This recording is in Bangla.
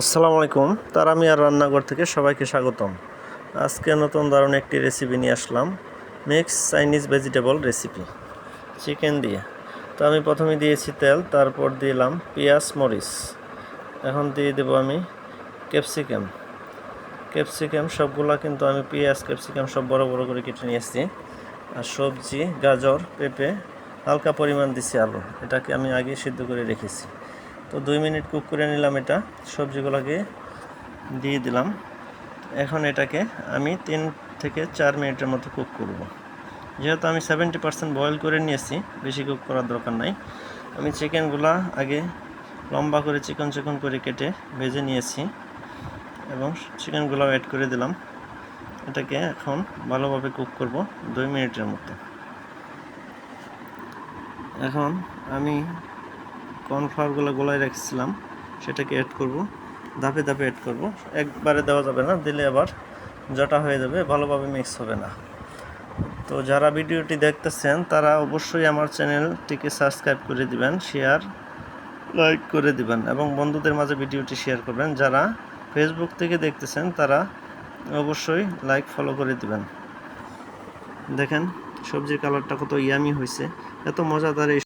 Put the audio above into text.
আসসালামু আলাইকুম। তার আমি আর রান্নাঘর থেকে সবাইকে স্বাগতম। আজকে নতুন দারুণ একটি রেসিপি নিয়ে আসলাম mix Chinese vegetable recipe chicken দিয়ে। তো আমি প্রথমে দিয়েছি তেল, তারপর দিলাম পেঁয়াজ, মরিচ। এখন দিয়ে দেবো আমি ক্যাপসিকাম ক্যাপসিকাম সবগুলা কিন্তু আমি পেঁয়াজ ক্যাপসিকাম সব বড় বড় করে কেটে নিয়ে এসেছি। আর সবজি, গাজর, পেঁপে, হালকা পরিমাণ দিছি আলু। এটাকে আমি আগে সিদ্ধ করে রেখেছি। তো দুই মিনিট কুক করে নিলাম এটা, সবজিগুলোকে দিয়ে দিলাম। এখন এটাকে আমি তিন থেকে চার মিনিটের মতো কুক করব। যেহেতু আমি সেভেন্টি পার্সেন্ট বয়েল করে নিয়েছি, বেশি কুক করার দরকার নাই। আমি চিকেনগুলা আগে লম্বা করে চিকন চিকন করে কেটে ভেজে নিয়েছি এবং চিকেনগুলো অ্যাড করে দিলাম। এটাকে এখন ভালোভাবে কুক করব দুই মিনিটের মতো। এখন আমি কর্নফ্লাওয়ারগুলো গোলায় রেখেছিলাম, সেটাকে অ্যাড করব, ধাপে ধাপে অ্যাড করব। একবারে দেওয়া যাবে না, দিলে আবার জটা হয়ে যাবে, ভালোভাবে মিক্স হবে না। তো যারা ভিডিওটি দেখতেছেন, তারা অবশ্যই আমার চ্যানেলটিকে সাবস্ক্রাইব করে দিবেন শেয়ার লাইক করে দিবেন, এবং বন্ধুদের মাঝে ভিডিওটি শেয়ার করবেন। যারা ফেসবুক থেকে দেখতেছেন, তারা অবশ্যই লাইক ফলো করে দিবেন। দেখেন, সবজির কালারটা কত ইয়ামি হয়েছে, এত মজাদার এই